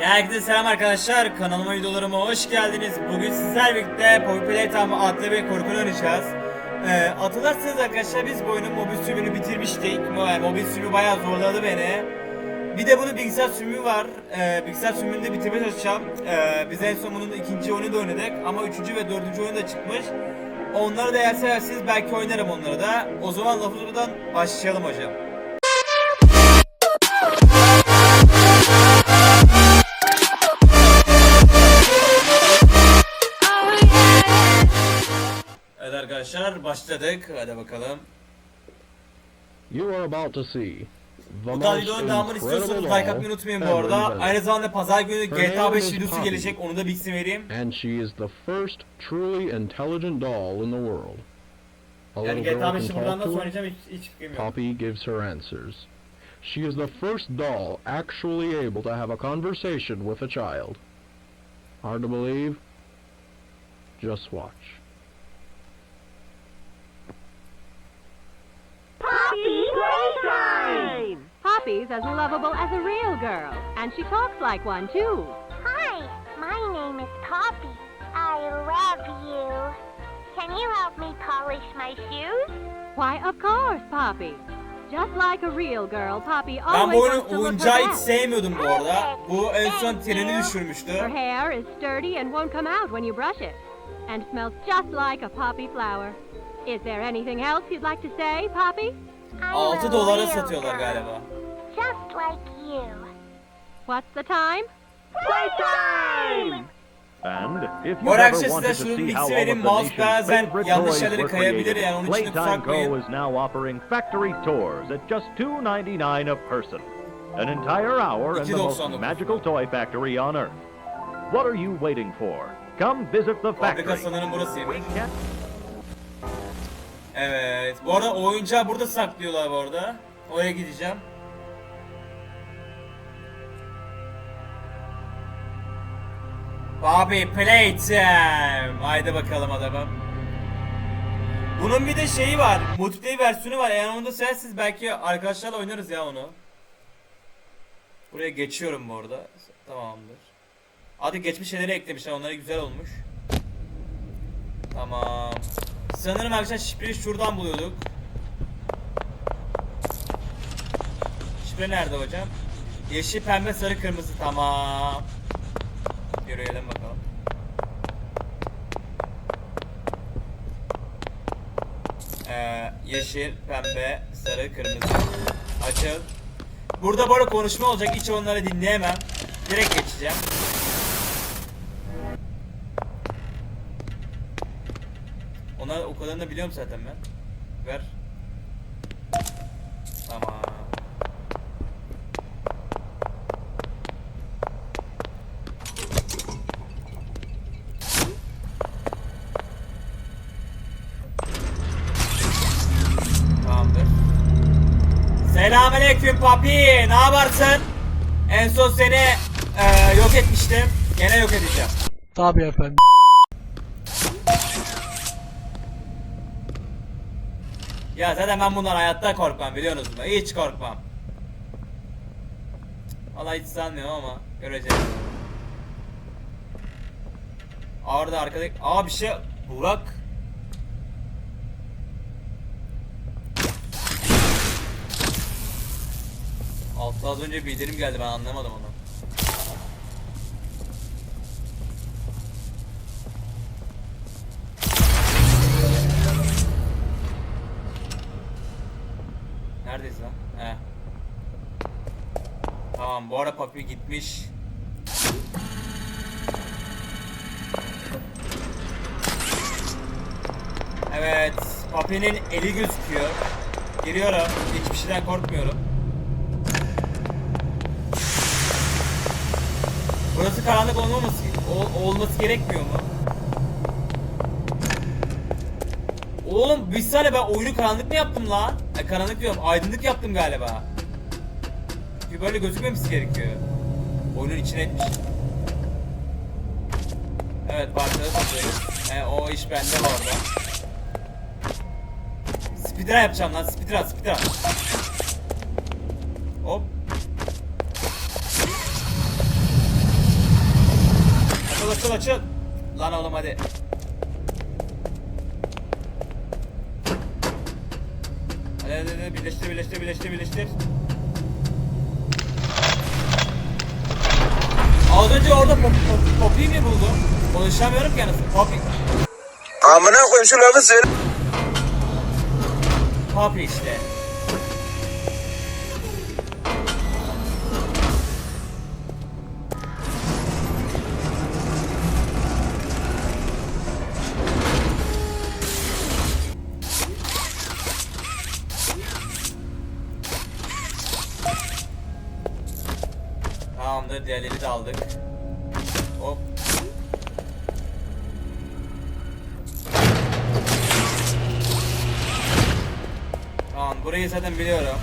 Herkese selam arkadaşlar. Kanalıma videolarıma hoş geldiniz. Bugün sizler birlikte Poppy Playtime adlı bir korkunu oynayacağız. Ee, hatırlarsanız arkadaşlar biz bu oyunun mobil sürümünü bitirmiştik. Yani mobil sürümü bayağı zorladı beni. Bir de bunun bilgisayar sürümü var. Ee, bilgisayar sürümünü de bitirmeye çalışacağım. Ee, biz en son bunun ikinci oyunu da oynadık. Ama üçüncü ve dördüncü oyun da çıkmış. Onları da eğer seversiniz belki oynarım onları da. O zaman lafı buradan başlayalım hocam. Arkadaşlar başladık. Hadi bakalım. You are about to see Bu tarz videonun devamını istiyorsanız like atmayı unutmayın bu arada. Aynı zamanda pazar günü GTA name 5 is videosu gelecek. Onu da bilgisini vereyim. And she is the first truly intelligent doll in the world. A Yani GTA girl 5'i can buradan nasıl oynayacağım hiç, hiç fikrim yok. Poppy gives her answers. She is the first doll actually able to have a conversation with a child. Hard to believe? Just watch. Poppy's as lovable as a real girl, and she talks like one too. Hi, my name is Poppy. I love you. Can you help me polish my shoes? Why, of course, Poppy. Just like a real girl, Poppy Ben always bu wants to oyunu look her hiç best. sevmiyordum bu arada. Bu en son treni düşürmüştü. Her hair is sturdy and won't come out when you brush it, and smells just like a poppy flower. Is there anything else you'd like to say, Poppy? I'm 6 dolara real satıyorlar girl, galiba. Just like you. What's the time? Playtime! And if you arada ever size wanted to şunun see how all vereyim. of the Mouse nation's bazen favorite yanlış toys yerlere were kayabilir created, yani onun için Playtime. Go is now offering factory tours at just $2.99 a person. An entire hour in the most $2.99. magical toy factory on Earth. What are you waiting for? Come visit the Fabrika factory. sanırım burasıymış. We can't Evet. Bu arada oyuncağı burada saklıyorlar bu arada. Oraya gideceğim. Bobby Playtime. Haydi bakalım adamım. Bunun bir de şeyi var. Multiplayer versiyonu var. Eğer onu da seversiniz belki arkadaşlarla oynarız ya onu. Buraya geçiyorum bu arada. Tamamdır. Hadi geçmiş şeyleri eklemişler. Onları güzel olmuş. Tamam. Sanırım arkadaşlar şifreyi şuradan buluyorduk. Şifre nerede hocam? Yeşil, pembe, sarı, kırmızı. Tamam. Yürüyelim bakalım. Ee, yeşil, pembe, sarı, kırmızı. Açıl. Burada bu arada konuşma olacak. Hiç onları dinleyemem. Direkt geçeceğim. Onlar o kadarını da biliyorum zaten ben. Ver. Selamünaleyküm papi. Ne yaparsın? En son seni eee, yok etmiştim. Gene yok edeceğim. Tabii efendim. Ya zaten ben bundan hayatta korkmam biliyorsunuz mu? Hiç korkmam. Vallahi hiç sanmıyorum ama göreceğiz. Orada arkadaki... Aa bir şey... Burak. Altta az önce bildirim geldi ben anlamadım onu. Neredeyiz lan? He. Tamam bu ara papi gitmiş. Evet, Papi'nin eli gözüküyor. Giriyorum. Hiçbir şeyden korkmuyorum. Burası karanlık olmaması ol- olması gerekmiyor mu? Oğlum bir saniye ben oyunu karanlık mı yaptım lan? E, karanlık diyorum aydınlık yaptım galiba. Çünkü böyle gözükmemesi gerekiyor. Oyunun içine etmiş. Evet parçaları topluyoruz. E, o iş bende bu arada. Speedrun yapacağım lan speedrun speedrun. Hop. Açıl açıl. Lan oğlum hadi. Hadi hadi hadi birleştir birleştir birleştir birleştir. Az önce orada pop, pop, Poppy'yi mi buldum? Konuşamıyorum ki anasını. Poppy. Amına koyayım şu lafı söyle. Poppy işte. Diğerleri de aldık. Hop. Tamam, burayı zaten biliyorum.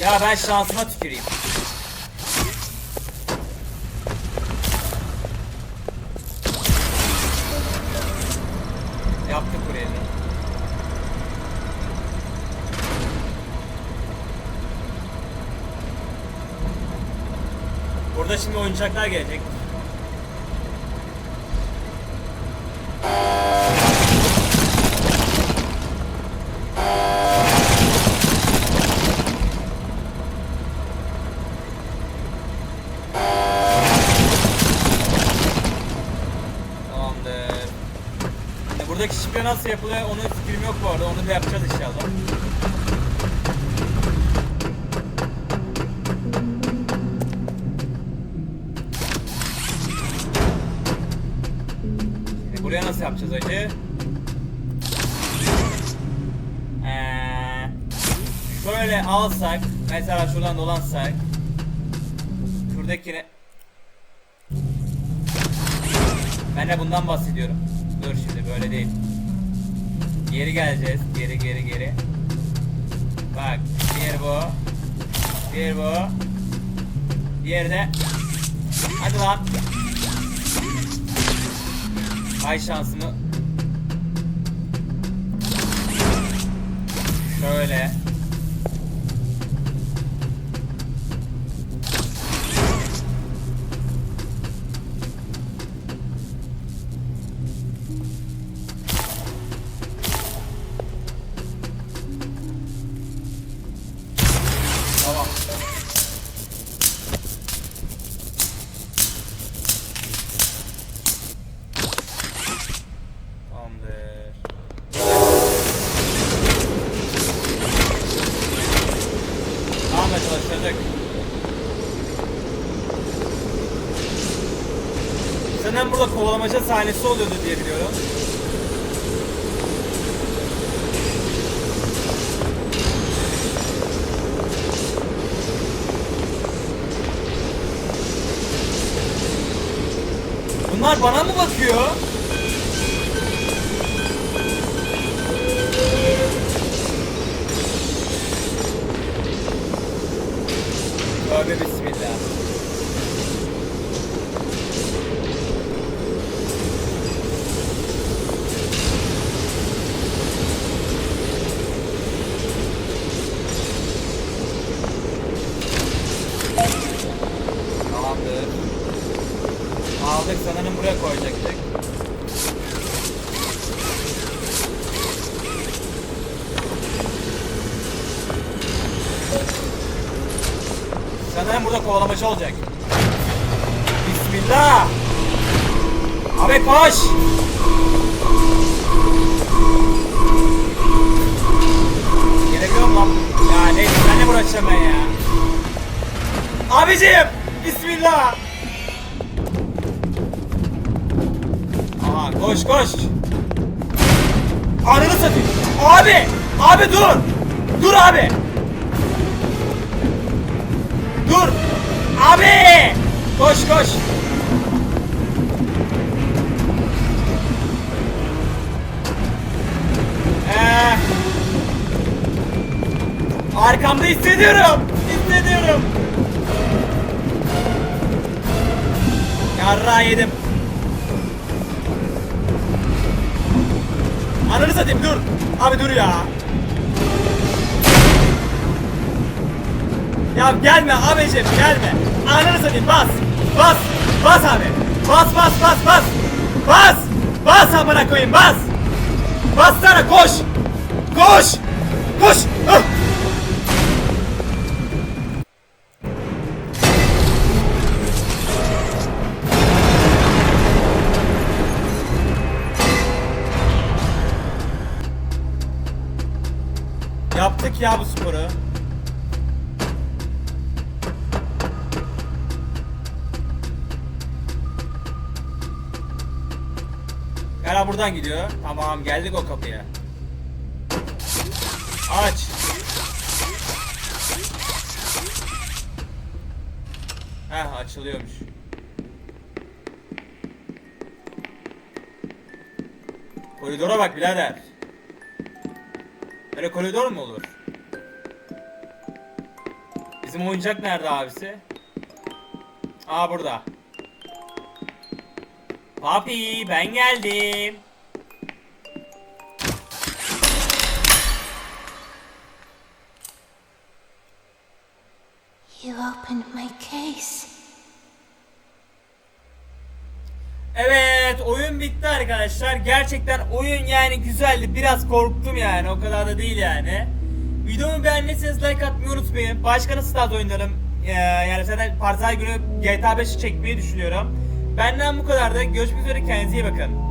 Ya ben şansıma tüküreyim. Yaptık burayı da. Burada şimdi oyuncaklar gelecek. Buradaki şifre nasıl yapılıyor onun fikrim yok bu arada. Onu da yapacağız inşallah. Şimdi buraya nasıl yapacağız acı? Ee, şöyle alsak, mesela şuradan dolansak, şuradakini ben de bundan bahsediyorum. Dur şimdi böyle değil. Geri geleceğiz. Geri geri geri. Bak diğer bu. Diğer bu. Diğeri de. Hadi lan. Ay şansımı. Şöyle. Çalıştırdık. Sanırım burada kovalamaca sahnesi oluyordu diye biliyorum. Bunlar bana mı bakıyor? Uh, Karadeniz olacak. Bismillah. Abi koş. Gelebiliyor mu lan? Ya neyse ben de uğraşacağım ben ya. Abicim. Bismillah. Aha koş koş. Ananı satayım. Abi. Abi dur. Dur abi. Dur! Abi! Koş koş! Ee, arkamda hissediyorum! Hissediyorum! Yarra yedim. Ananı satayım dur. Abi dur ya. Ya gelme abicim gelme. Ananı satayım bas. Bas. Bas abi. Bas bas bas bas. Bas. Bas amına koyayım bas. Bassana koş. Koş. Koş. Ah! Yaptık ya bu sporu. Hala buradan gidiyor. Tamam geldik o kapıya. Aç. Heh açılıyormuş. Koridora bak birader. Böyle koridor mu olur? Bizim oyuncak nerede abisi? Aa burada. Papi ben geldim. You opened my case. Evet oyun bitti arkadaşlar. Gerçekten oyun yani güzeldi. Biraz korktum yani. O kadar da değil yani. Videomu beğendiyseniz like atmayı unutmayın. Başka nasıl tarz oyunlarım ee, yani zaten pazar günü GTA 5 çekmeyi düşünüyorum. Benden bu kadar da görüşmek üzere kendinize iyi bakın.